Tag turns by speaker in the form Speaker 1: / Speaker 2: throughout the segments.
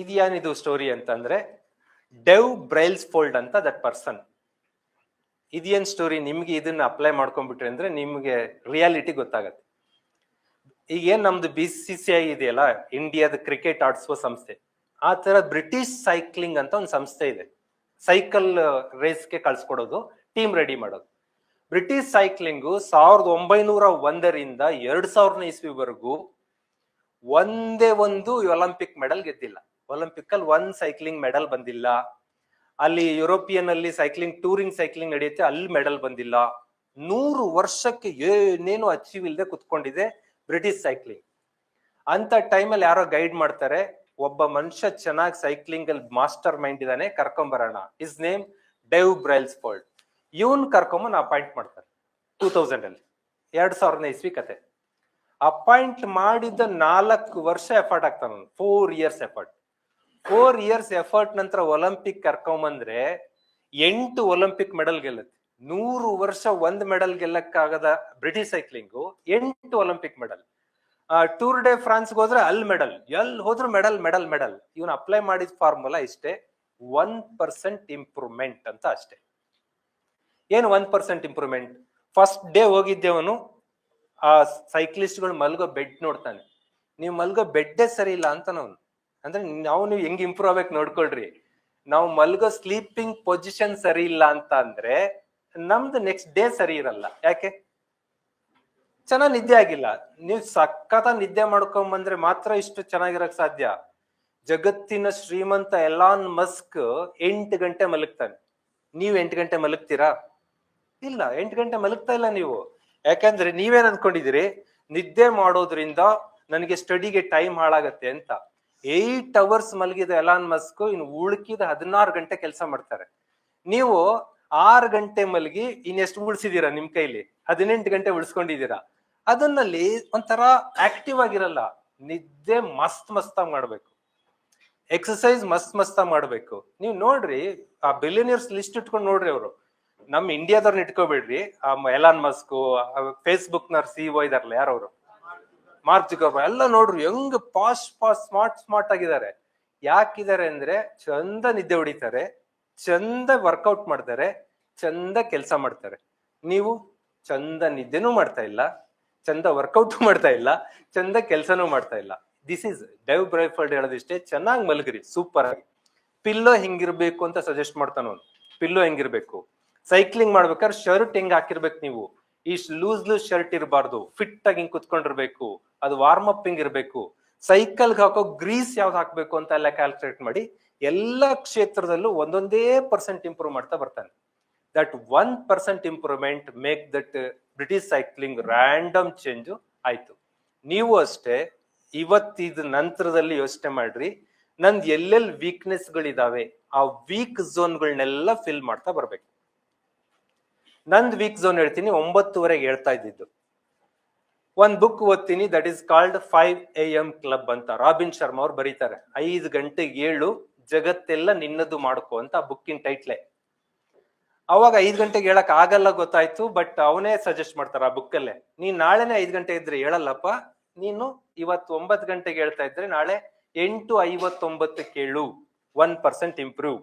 Speaker 1: ಇದೇನಿದು ಸ್ಟೋರಿ ಅಂತಂದ್ರೆ Dave Brailsford ಅಂತ ದಟ್ ಪರ್ಸನ್ ಇದೇನ್ ಸ್ಟೋರಿ ನಿಮ್ಗೆ ಇದನ್ನ ಅಪ್ಲೈ ಮಾಡ್ಕೊಂಡ್ಬಿಟ್ರಿ ಅಂದ್ರೆ ನಿಮ್ಗೆ ರಿಯಾಲಿಟಿ ಗೊತ್ತಾಗತ್ತೆ. ಈಗ ಏನ್ ನಮ್ದು ಬಿ ಸಿ ಸಿ ಐ ಇದೆಯಲ್ಲ ಇಂಡಿಯಾದ ಕ್ರಿಕೆಟ್ ಆಡಿಸುವ ಸಂಸ್ಥೆ. ಆ ತರ ಬ್ರಿಟಿಷ್ ಸೈಕ್ಲಿಂಗ್ ಅಂತ ಒಂದು ಸಂಸ್ಥೆ ಇದೆ. ಸೈಕಲ್ ರೇಸ್ಗೆ ಕಳ್ಸ್ಕೊಡೋದು ಟೀಮ್ ರೆಡಿ ಮಾಡೋದು. ಬ್ರಿಟಿಷ್ ಸೈಕ್ಲಿಂಗು ಸಾವಿರದ ಒಂಬೈನೂರ ಒಂದರಿಂದ ಎರಡ್ ಸಾವಿರದ ಇಸ್ವಿವರೆಗೂ ಒಂದೇ ಒಂದು ಒಲಿಂಪಿಕ್ ಮೆಡಲ್ ಗೆದ್ದಿಲ್ಲ. ಒಲಿಂಪಿಕ್ ಅಲ್ಲಿ ಒಂದ್ ಸೈಕ್ಲಿಂಗ್ ಮೆಡಲ್ ಬಂದಿಲ್ಲ. ಅಲ್ಲಿ ಯುರೋಪಿಯನ್ ಅಲ್ಲಿ ಸೈಕ್ಲಿಂಗ್ ಟೂರಿಂಗ್ ಸೈಕ್ಲಿಂಗ್ ನಡೆಯುತ್ತೆ, ಅಲ್ಲಿ ಮೆಡಲ್ ಬಂದಿಲ್ಲ. ನೂರು ವರ್ಷಕ್ಕೆ ಏನೇನು ಅಚೀವ್ ಇಲ್ಲದೆ ಕುತ್ಕೊಂಡಿದೆ ಬ್ರಿಟಿಷ್ ಸೈಕ್ಲಿಂಗ್ ಅಂತ ಟೈಮಲ್ಲಿ ಯಾರೋ ಗೈಡ್ ಮಾಡ್ತಾರೆ, ಒಬ್ಬ ಮನುಷ್ಯ ಚೆನ್ನಾಗಿ ಸೈಕ್ಲಿಂಗ್ ಅಲ್ಲಿ ಮಾಸ್ಟರ್ ಮೈಂಡ್ ಇದಾನೆ ಕರ್ಕೊಂಬರೋಣ. Is name Dave Brailsford ಇವನ್ ಕರ್ಕೊಂಬನ್ ಅಪಾಯಿಂಟ್ ಮಾಡ್ತಾರೆ ಟೂ ತೌಸಂಡ್ ಅಲ್ಲಿ. ಎರಡ್ ಸಾವಿರದ ಇಸ್ವಿ ಕತೆ. ಅಪಾಯಿಂಟ್ ಮಾಡಿದ ನಾಲ್ಕು ವರ್ಷ ಎಫರ್ಟ್ ಆಗ್ತಾನ four years effort four years effort ನಂತರ ಒಲಿಂಪಿಕ್ ಕರ್ಕೊಂಬಂದ್ರೆ ಎಂಟು ಒಲಿಂಪಿಕ್ ಮೆಡಲ್ ಗೆಲ್ಲುತ್ತೆ. ನೂರು ವರ್ಷ ಒಂದ್ ಮೆಡಲ್ ಗೆಲ್ಲಕ್ಕಾಗದ ಬ್ರಿಟಿಷ್ ಸೈಕ್ಲಿಂಗು ಎಂಟು ಒಲಿಂಪಿಕ್ ಮೆಡಲ್ ಟೂರ್ ಡೇ ಫ್ರಾನ್ಸ್ಗೆ ಹೋದ್ರೆ ಅಲ್ಲಿ ಮೆಡಲ್ ಎಲ್ಲಿ ಹೋದ್ರು ಮೆಡಲ್ ಮೆಡಲ್ ಮೆಡಲ್ ಇವನ್ ಅಪ್ಲೈ ಮಾಡಿದ ಫಾರ್ಮುಲಾ ಇಷ್ಟೇ ಒನ್ ಪರ್ಸೆಂಟ್ ಇಂಪ್ರೂವ್ಮೆಂಟ್ ಅಂತ ಅಷ್ಟೇ. ಏನು one percent improvement first day ಹೋಗಿದ್ದೇವನು, ಆ ಸೈಕ್ಲಿಸ್ಟ್ಗಳು ಮಲ್ಗೋ ಬೆಡ್ ನೋಡ್ತಾನೆ. ನೀವು ಮಲ್ಗೋ ಬೆಡ್ಡೇ ಸರಿ ಇಲ್ಲ ಅಂತ ಅಂದ್ರೆ ನಾವು ನೀವು ಹೆಂಗ್ ಇಂಪ್ರೂವ್ ಆಗ್ಬೇಕು ನೋಡ್ಕೊಳ್ರಿ. ನಾವು ಮಲ್ಗೋ ಸ್ಲೀಪಿಂಗ್ ಪೊಸಿಷನ್ ಸರಿ ಇಲ್ಲ ಅಂತ ಅಂದ್ರೆ ನಮ್ದು ನೆಕ್ಸ್ಟ್ ಡೇ ಸರಿ ಇರಲ್ಲ. ಯಾಕೆ? ಚೆನ್ನಾಗಿ ನಿದ್ದೆ ಆಗಿಲ್ಲ. ನೀವು ಸಖತ ನಿದ್ದೆ ಮಾಡ್ಕೊಂಡ್ ಬಂದ್ರೆ ಮಾತ್ರ ಇಷ್ಟು ಚೆನ್ನಾಗಿರಕ್ ಸಾಧ್ಯ. ಜಗತ್ತಿನ ಶ್ರೀಮಂತ ಎಲಾನ್ ಮಸ್ಕ್ ಎಂಟು ಗಂಟೆ ಮಲಗ್ತಾನೆ. ನೀವು ಎಂಟು ಗಂಟೆ ಮಲಗ್ತೀರಾ? ಇಲ್ಲ, ಎಂಟು ಗಂಟೆ ಮಲಗ್ತಾ ಇಲ್ಲ ನೀವು. ಯಾಕಂದ್ರೆ ನೀವೇನ್ ಅನ್ಕೊಂಡಿದಿರಿ ನಿದ್ದೆ ಮಾಡೋದ್ರಿಂದ ನನಗೆ ಸ್ಟಡಿಗೆ ಟೈಮ್ ಹಾಳಾಗತ್ತೆ ಅಂತ. ಏಟ್ ಅವರ್ಸ್ ಮಲಗಿದ ಎಲಾನ್ ಮಸ್ಕ್ ಇನ್ನು ಉಳ್ಕಿದ ಹದಿನಾರು ಗಂಟೆ ಕೆಲಸ ಮಾಡ್ತಾರೆ. ನೀವು ಆರು ಗಂಟೆ ಮಲಗಿ ಇನ್ನೆಷ್ಟು ಉಳಿಸಿದೀರಾ ನಿಮ್ ಕೈಲಿ? ಹದಿನೆಂಟು ಗಂಟೆ ಉಳಿಸ್ಕೊಂಡಿದ್ದೀರಾ ಅದನ್ನಲ್ಲಿ ಒಂಥರ ಆಕ್ಟಿವ್ ಆಗಿರಲ್ಲ. ನಿದ್ದೆ ಮಸ್ತ್ ಮಸ್ತಾಗಿ ಮಾಡ್ಬೇಕು. ಎಕ್ಸಸೈಸ್ ಮಸ್ತ್ ಮಸ್ತಾಗಿ ಮಾಡ್ಬೇಕು. ನೀವು ನೋಡ್ರಿ, ಆ ಬಿಲಿಯನಿಯರ್ಸ್ ಲಿಸ್ಟ್ ಇಟ್ಕೊಂಡು ನೋಡ್ರಿ ಅವರು. ನಮ್ಮ ಇಂಡಿಯಾದವ್ರನ್ನ ಇಟ್ಕೋಬೇಡ್ರಿ. ಎಲಾನ್ ಮಸ್ಕ್ ಫೇಸ್ಬುಕ್ ನರ್ ಸಿಇಒ ಇದಾರಲ್ಲ ಯಾರವ್ರು? ಮಾರ್ಕ್ ಜುಕರ್ಬರ್ಗ್ ಎಲ್ಲ ನೋಡ್ರು ಹೆಂಗ್ ಪಾಸ್ ಪಾಸ್, ಸ್ಮಾರ್ಟ್ ಸ್ಮಾರ್ಟ್ ಆಗಿದ್ದಾರೆ. ಯಾಕಿದ್ದಾರೆ ಅಂದ್ರೆ ಚಂದ ನಿದ್ದೆ ಹೊಡಿತಾರೆ, ಚಂದ ವರ್ಕೌಟ್ ಮಾಡ್ತಾರೆ, ಚಂದ ಕೆಲಸ ಮಾಡ್ತಾರೆ. ನೀವು ಚಂದ ನಿದ್ದೆನೂ ಮಾಡ್ತಾ ಇಲ್ಲ, ಚಂದ ವರ್ಕೌಟ್ ಮಾಡ್ತಾ ಇಲ್ಲ, ಚಂದ ಕೆಲಸನೂ ಮಾಡ್ತಾ ಇಲ್ಲ. ದಿಸ್ ಇಸ್ ಡೈವ್ ಬ್ರೈಫರ್ಡ್ ಹೇಳೋದಿಷ್ಟೇ, ಚೆನ್ನಾಗಿ ಮಲಗ್ರಿ ಸೂಪರ್ ಆಗಿ. ಪಿಲ್ಲೋ ಹೆಂಗಿರ್ಬೇಕು ಅಂತ ಸಜೆಸ್ಟ್ ಮಾಡ್ತಾನ ಪಿಲ್ಲೋ ಹೆಂಗಿರ್ಬೇಕು? ಸೈಕ್ಲಿಂಗ್ ಮಾಡ್ಬೇಕಾದ್ರೆ ಶರ್ಟ್ ಹೆಂಗ್ ಹಾಕಿರ್ಬೇಕು ನೀವು? ಈ ಲೂಸ್ ಲೂಸ್ ಶರ್ಟ್ ಇರಬಾರ್ದು. ಫಿಟ್ ಆಗಿ ಹಿಂಗ್ ಕುತ್ಕೊಂಡಿರ್ಬೇಕು. ಅದು ವಾರ್ಮ್ ಅಪ್ ಹಿಂಗ್ ಸೈಕಲ್ ಸೈಕಲ್ಗೆ ಹಾಕೋ ಗ್ರೀಸ್ ಯಾವ್ದು ಹಾಕ್ಬೇಕು ಅಂತ ಎಲ್ಲ ಕ್ಯಾಲ್ಕುಲೇಟ್ ಮಾಡಿ ಎಲ್ಲ ಕ್ಷೇತ್ರದಲ್ಲೂ ಒಂದೊಂದೇ ಪರ್ಸೆಂಟ್ ಇಂಪ್ರೂವ್ ಮಾಡ್ತಾ ಬರ್ತಾನೆ. That one percent improvement make that British cycling random change ಆಯ್ತು. ನೀವು ಅಷ್ಟೇ ಇವತ್ತಿದ ನಂತರದಲ್ಲಿ ಯೋಚನೆ ಮಾಡ್ರಿ. ನಂದು ಎಲ್ಲೆಲ್ಲಿ ವೀಕ್ನೆಸ್ಗಳಿದಾವೆ ಆ ವೀಕ್ ಝೋನ್ಗಳನ್ನೆಲ್ಲ ಫಿಲ್ ಮಾಡ್ತಾ ಬರ್ಬೇಕು. ನಂದ್ ವೀಕ್ ಝೋನ್ ಹೇಳ್ತೀನಿ, ಒಂಬತ್ತುವರೆಗೆ ಹೇಳ್ತಾ ಇದ್ದಿದ್ದು. ಒಂದ್ ಬುಕ್ ಓದ್ತೀನಿ that is called five A M club ಅಂತ. ರಾಬಿನ್ ಶರ್ಮಾ ಅವ್ರು ಬರೀತಾರೆ, ಐದು ಗಂಟೆಗೆ ಏಳು, ಜಗತ್ತೆಲ್ಲ ನಿನ್ನದು ಮಾಡ್ಕೋ ಅಂತ ಬುಕ್ಕಿನ ಟೈಟ್ಲೆ ಅವಾಗ ಐದು ಗಂಟೆಗೆ ಹೇಳಕ್ ಆಗಲ್ಲ ಗೊತ್ತಾಯ್ತು ಬಟ್ ಅವನೇ ಸಜೆಸ್ಟ್ ಮಾಡ್ತಾರ ಆ ಬುಕ್ ಅಲ್ಲೇ. ನೀನ್ ನಾಳೆನೆ ಐದು ಗಂಟೆ ಇದ್ರೆ ಹೇಳಲ್ಲಪ್ಪ, ನೀನು ಇವತ್ತು ಒಂಬತ್ ಗಂಟೆಗೆ ಹೇಳ್ತಾ ಇದ್ರೆ ನಾಳೆ ಎಂಟು ಐವತ್ತೊಂಬತ್ತು ಕೇಳು ಒನ್ ಪರ್ಸೆಂಟ್ ಇಂಪ್ರೂವ್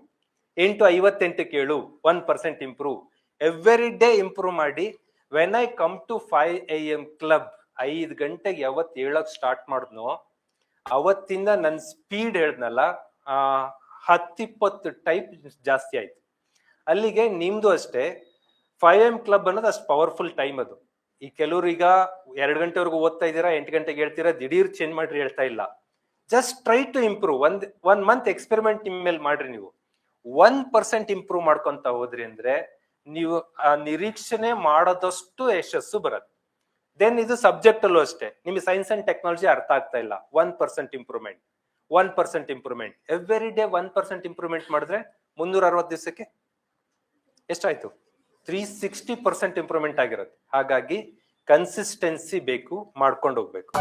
Speaker 1: ಎಂಟು ಐವತ್ತೆಂಟು ಕೇಳು one percent improve every day improve ಮಾಡಿ. When I come to five A M club ಐದು ಗಂಟೆಗೆ ಯಾವತ್ತು ಹೇಳಕ್ ಸ್ಟಾರ್ಟ್ ಮಾಡಿದ್ನೋ, ಅವತ್ತಿಂದ ನನ್ನ ಸ್ಪೀಡ್ ಹೇಳ್ದ್ನಲ್ಲ ಹತ್ತಿಪ್ಪತ್ತು ಟೈಪ್ ಜಾಸ್ತಿ ಆಯ್ತು. ಅಲ್ಲಿಗೆ ನಿಮ್ದು ಅಷ್ಟೇ ಫೈವ್ ಎಂ ಕ್ಲಬ್ ಅನ್ನೋದು ಅಷ್ಟು ಪವರ್ಫುಲ್ ಟೈಮ್ ಅದು. ಈ ಕೆಲವರು ಈಗ ಎರಡು ಗಂಟೆವರೆಗೂ ಓದ್ತಾ ಇದ್ದೀರಾ, ಎಂಟು ಗಂಟೆಗೆ ಹೇಳ್ತೀರಾ, ದಿಢೀರ್ ಚೇಂಜ್ ಮಾಡ್ರಿ ಹೇಳ್ತಾ ಇಲ್ಲ. ಜಸ್ಟ್ ಟ್ರೈ ಟು ಇಂಪ್ರೂವ್ ಒಂದ್ ಒನ್ ಮಂತ್ ಎಕ್ಸ್ಪೆರಿಮೆಂಟ್ ನಿಮ್ಮ ಮೇಲೆ ಮಾಡ್ರಿ ನೀವು. ಒನ್ ಪರ್ಸೆಂಟ್ ಇಂಪ್ರೂವ್ ಮಾಡ್ಕೊಂತ ಹೋದ್ರಿ ಅಂದ್ರೆ ನೀವು ಆ ನಿರೀಕ್ಷಣೆ ಮಾಡದಷ್ಟು ಯಶಸ್ಸು ಬರುತ್ತೆ. ದೆನ್ ಇದು ಸಬ್ಜೆಕ್ಟ್ ಅಲ್ಲೂ ಅಷ್ಟೇ. ನಿಮಗೆ ಸೈನ್ಸ್ ಅಂಡ್ ಟೆಕ್ನಾಲಜಿ ಅರ್ಥ ಆಗ್ತಾ ಇಲ್ಲ. One percent improvement one percent improvement every day one percent improvement ಮಾಡಿದ್ರೆ ಮುನ್ನೂರ ಅರವತ್ತು ದಿವಸಕ್ಕೆ ಎಷ್ಟಾಯ್ತು? ತ್ರೀ ಸಿಕ್ಸ್ಟಿ ಪರ್ಸೆಂಟ್ ಇಂಪ್ರೂವ್ಮೆಂಟ್ ಆಗಿರುತ್ತೆ. ಹಾಗಾಗಿ ಕನ್ಸಿಸ್ಟೆನ್ಸಿ ಬೇಕು, ಮಾಡ್ಕೊಂಡು ಹೋಗ್ಬೇಕು.